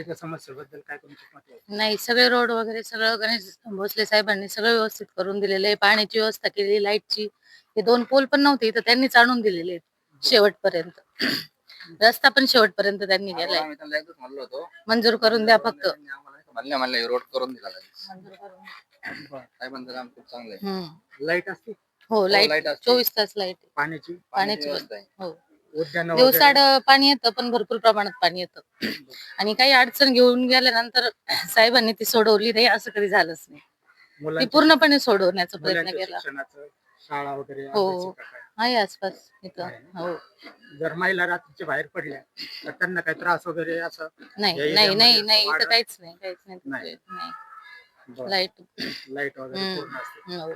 रस्त्याच्या समस्येबद्दल काय तुमचं मत आहे? नाही सगळे रोड वगैरे सगळं गणेश भोसले साहेबांनी सगळं व्यवस्थित करून दिलेलं आहे. पाण्याची व्यवस्था केली लाईटची. हे दोन पोल पण नव्हते इथं त्यांनीच आणून दिलेले आहेत शेवटपर्यंत. रस्ता पण शेवटपर्यंत त्यांनी केलाय आम्ही त्यांना एकदाच म्हणलो होतो. मंजूर करून द्या फक्त. त्यांनी आम्हाला म्हणले म्हणले रोड करून दिला लगेच. मंजूर करून. बरं. साहेबांचं काम खूप चांगलं आहे. हम्म. लाइट असते? हो light लाइट असते. चोवीस तास लाइट पाण्याची पाण्याची व्यवस्था आहे. हो. उद्यान दिवसाड पाणी येतं पण भरपूर प्रमाणात पाणी येतं आणि काही अडचण घेऊन गेल्यानंतर साहेबांनी ती सोडवली नाही असं कधी झालंच नाही ती मुलांच्या पूर्णपणे सोडवण्याचा प्रयत्न मुलांच्या केला शिक्षणाचं शाळा वगैरे हो. अभ्यासिका काय? आहे आसपास इथं आहे ना? हो जर महिला रात्रीच्या बाहेर पडल्या तर त्यांना काही त्रास वगैरे असं नाही या नाही नाही नाही इथं काहीच नाही काहीच नाही. लाइट लाइट वगैरे हम्म. पूर्ण असते हो.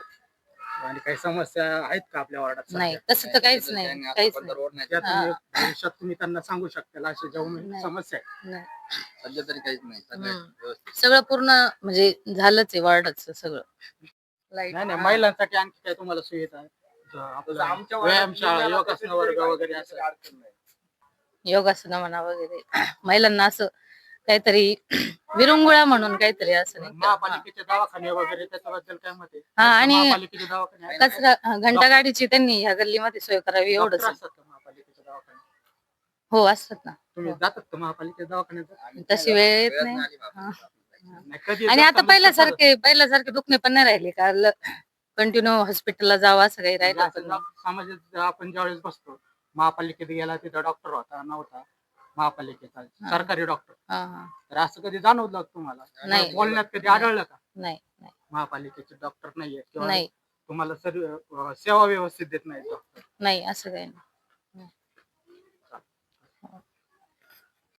आणि काही समस्या आहेत का आपल्या वार्डात नाही सध्या? तसं तर काहीच नाही त्यांनी काहीच आतापर्यंत नाही रोड नाही त्या केला. तुम्ही भविष्यात तुम्ही त्यांना सांगू शकता अशी जेवण नाही. समस्या आहे नाही. सध्या तरी काहीच नाही सगळं हम्म. व्यवस्थित सगळं पूर्ण म्हणजे झालंच आहे वार्डाचं सगळं लाइट नाही नाही महिलांसाठी आणखी काय तुम्हाला सुविधा आहे ज- आपलं तसं आमच्या वाड्यात व्यायामशाळा मुलाला योगासन वर्ग वगैरे असं. योगासन म्हणा वगैरे महिलांना असं काहीतरी विरंगुळा म्हणून काहीतरी असं नाही. महापालिकेचे दवाखाने वगैरे त्याच्याबद्दल काय मत आहे हा, आणि महापालिकेचे दवाखाने का? कचरा घंटा गाडीची त्यांनी ह्या गल्लीमध्ये सोय करावी एवढंच डॉक्टर असतात का महापालिकेचे दवाखाने हो असतात ना तुम्ही जातात का महापालिकेच्या दवाखान्यात तशी वेळ येत नाही. हा. नाही, कधी आणि आता पहिल्यासारखे पहिल्यासारखे दुखणे पण नाही राहिले का कंटिन्यू हॉस्पिटलला जावं असं काही राहिलं पण नाही. समाजात आपण ज्यावेळेस बसतो महापालिकेत गेला तिथं डॉक्टर होता नव्हता महापालिकेचा सरकारी डॉक्टर हा. तर असं कधी जाणवलं का तुम्हाला? नाही. बोलण्यात कधी आढळलं का? नाही नाही. महापालिकेचे डॉक्टर नाहीये किंवा नाही. तुम्हाला सर्व सेवा व्यवस्थित देत नाही डॉक्टर नाही असं काही नाही.